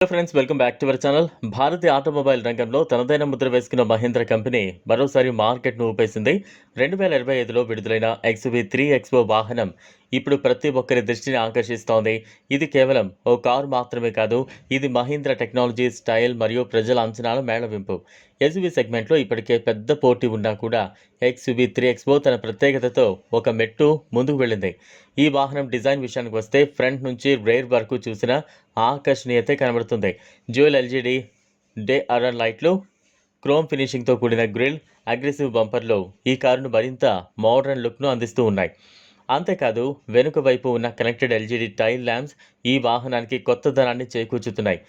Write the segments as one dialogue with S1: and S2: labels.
S1: Friends welcome back to our channel Bharatiya automobile రంగంలో తనదైన ముద్ర వేసుకున్న మహీంద్ర కంపెనీ మరోసారి మార్కెట్ను ఊపేసింది. రెండు వేల ఇరవై ఐదులో విడుదలైన ఎక్స్వీ త్రీ ఎక్స్పో వాహనం ఇప్పుడు ప్రతి ఒక్కరి దృష్టిని ఆకర్షిస్తోంది. ఇది కేవలం ఓ కారు మాత్రమే కాదు ఇది మహీంద్ర టెక్నాలజీ స్టైల్ మరియు ప్రజల అంచనాల మేళవింపు. ఎస్యువి సెగ్మెంట్లో ఇప్పటికే పెద్ద పోటీ ఉన్నా కూడా ఎక్స్యువి త్రీ ఎక్స్పో తన ప్రత్యేకతతో ఒక మెట్టు ముందుకు వెళ్ళింది. ఈ వాహనం డిజైన్ విషయానికి వస్తే ఫ్రంట్ నుంచి రేర్ వరకు చూసిన ఆకర్షణీయత కనబడుతుంది. జ్యువెల్ ఎల్జీడీ డే అరన్ లైట్లు క్రోమ్ ఫినిషింగ్తో కూడిన గ్రిల్ అగ్రెసివ్ బంపర్లో ఈ కారును మరింత మోడర్న్ లుక్ను అందిస్తూ ఉన్నాయి. అంతేకాదు వెనుక వైపు ఉన్న కనెక్టెడ్ ఎల్జీడీ టైల్ ల్యాంప్స్ ఈ వాహనానికి కొత్త ధనాన్ని చేకూర్చుతున్నాయి.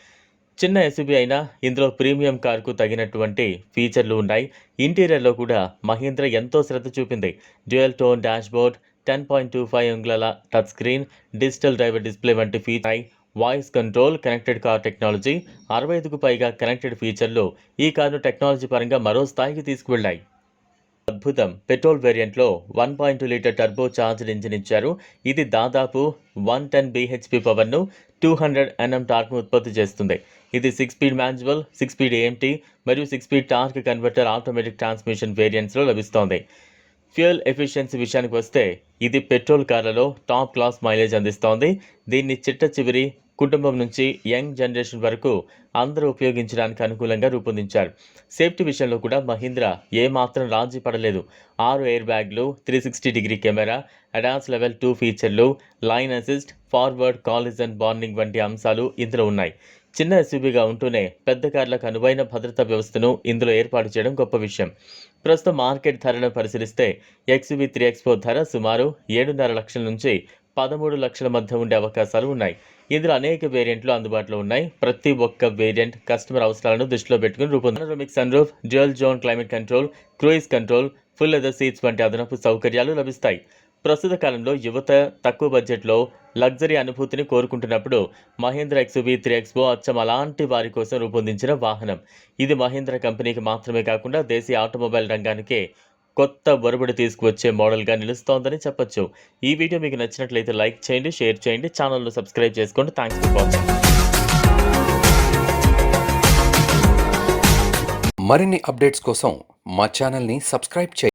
S1: చిన్న ఎస్యూబీ అయినా ఇందులో ప్రీమియం కార్కు తగినటువంటి ఫీచర్లు ఉన్నాయి. ఇంటీరియర్లో కూడా మహీంద్ర ఎంతో శ్రద్ధ చూపింది. Dual tone dashboard ten point two five అంగుళాల touch screen digital driver display వంటి feature voice control connected car technology అరవై ఐదుకు పైగా కనెక్టెడ్ ఫీచర్లు ఈ కారును టెక్నాలజీ పరంగా మరో స్థాయికి తీసుకువెళ్ళాయి. అద్భుతం. Petrol వేరియంట్లో one point litre turbo charged engine ఇచ్చారు. ఇది దాదాపు వన్ టెన్ బీహెచ్పి పవర్ను టూ హండ్రెడ్ ఎన్ఎం టార్క్ను ఉత్పత్తి చేస్తుంది. ఇది six speed manual six speed AMT మరియు six speed torque converter automatic transmission వేరియంట్స్లో లభిస్తోంది. ఫ్యూయల్ ఎఫిషియన్సీ విషయానికి వస్తే ఇది పెట్రోల్ కార్లలో టాప్ క్లాస్ మైలేజ్ అందిస్తోంది. దీన్ని చిట్ట చివరి కుటుంబం నుంచి యంగ్ జనరేషన్ వరకు అందరూ ఉపయోగించడానికి అనుకూలంగా రూపొందించారు. సేఫ్టీ విషయంలో కూడా మహీంద్ర ఏమాత్రం రాజీ పడలేదు. ఆరు ఎయిర్ బ్యాగ్లు three sixty degree camera ADAS level two ఫీచర్లు lane assist forward collision and warning వంటి అంశాలు ఇందులో ఉన్నాయి. చిన్న ఎస్యూబీగా ఉంటూనే పెద్ద కార్లకు అనువైన భద్రతా వ్యవస్థను ఇందులో ఏర్పాటు చేయడం గొప్ప విషయం. ప్రస్తుతం మార్కెట్ ధరను పరిశీలిస్తే ఎక్స్యూబీ త్రీ ఎక్స్పో ధర సుమారు ఏడున్నర లక్షల నుంచి పదమూడు లక్షల మధ్య ఉండే అవకాశాలు ఉన్నాయి. ఇందులో అనేక వేరియంట్లు అందుబాటులో ఉన్నాయి. ప్రతి ఒక్క వేరియంట్ కస్టమర్ అవసరాలను దృష్టిలో పెట్టుకుని రూపొందించడానికి sunroof dual zone climate control cruise control full leather seats వంటి అదనపు సౌకర్యాలు లభిస్తాయి. ప్రస్తుత కాలంలో యువత తక్కువ బడ్జెట్లో లగ్జరీ అనుభూతిని కోరుకుంటున్నప్పుడు మహేంద్ర ఎక్స్వీ త్రీ ఎక్స్బో అచ్చం అలాంటి వారి కోసం రూపొందించిన వాహనం. ఇది మహేంద్ర కంపెనీకి మాత్రమే కాకుండా దేశీయ ఆటోమొబైల్ రంగానికే కొత్త ఒరబడి తీసుకువచ్చే మోడల్గా నిలుస్తోందని చెప్పొచ్చు. ఈ వీడియో మీకు నచ్చినట్లయితే లైక్ చేయండి షేర్ చేయండి ఛానల్ను సబ్స్క్రైబ్ చేసుకోండి. థ్యాంక్స్ ఫర్ వాచింగ్
S2: మరిన్ని అప్డేట్స్ కోసం మా ఛానల్ని సబ్స్క్రైబ్ చేయండి.